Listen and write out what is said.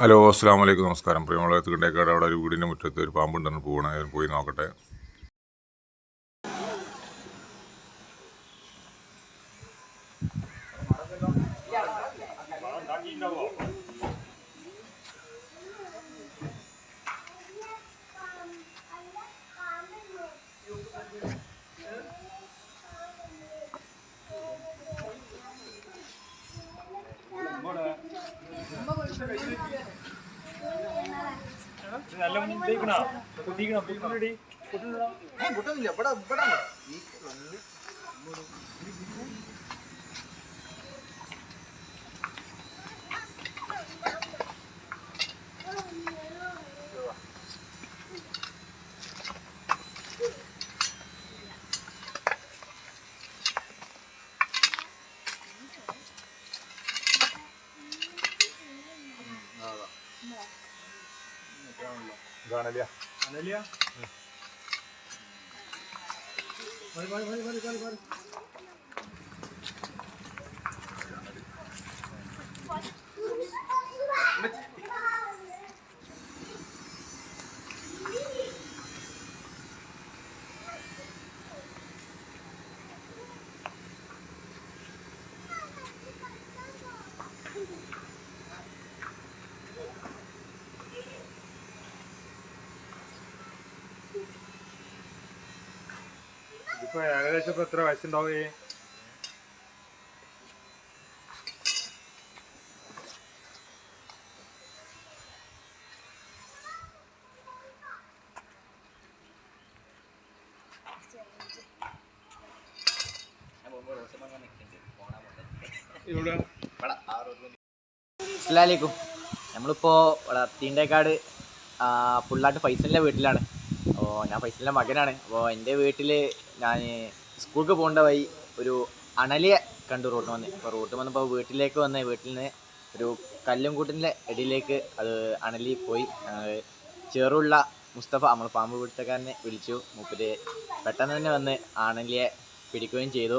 Hello അസ്സാം വലൈക്കും നമസ്കാരം. പ്രിയമുള്ള തിണ്ടേക്കാട് അവിടെ ഒരു വീടിന്റെ മുറ്റത്ത് ഒരു പാമ്പുണ്ടെന്ന് പോകണേ പോയി നോക്കട്ടെ. നല്ല മുന്തിക്കണ കുത്തിക്കണ काय म्हणलं गाणं लिहा आणल्या बरे बरे बरे बरे ഇതിപ്പോ ഏകദേശം ഇപ്പൊ എത്ര വയസ്സുണ്ടാവും ഈ ഇവിടെ അസ്സലാമലൈക്കും നമ്മളിപ്പോൾ തീണ്ടേക്കാട് പുള്ളാട്ട് ഫൈസലിന്റെ വീട്ടിലാണ്. അപ്പോൾ ഞാൻ ഫൈസലിന്റെ മകനാണ്. അപ്പോൾ എന്റെ വീട്ടിൽ ഞാൻ സ്കൂൾക്ക് പോകേണ്ട വഴി ഒരു അണലിയെ കണ്ടു റൂട്ട് വന്ന്. അപ്പോൾ റൂട്ട് വന്നപ്പോൾ വീട്ടിലേക്ക് വന്ന് വീട്ടിൽ നിന്ന് ഒരു കല്ലും കൂട്ടിന്റെ ഇടയിലേക്ക് അത് അണലി പോയി. ചെറുള്ള മുസ്തഫ നമ്മൾ പാമ്പ് പിടുത്തക്കാരനെ വിളിച്ചു. മൂപ്പര് പെട്ടെന്ന് തന്നെ വന്ന് അണലിയെ പിടിക്കുകയും ചെയ്തു.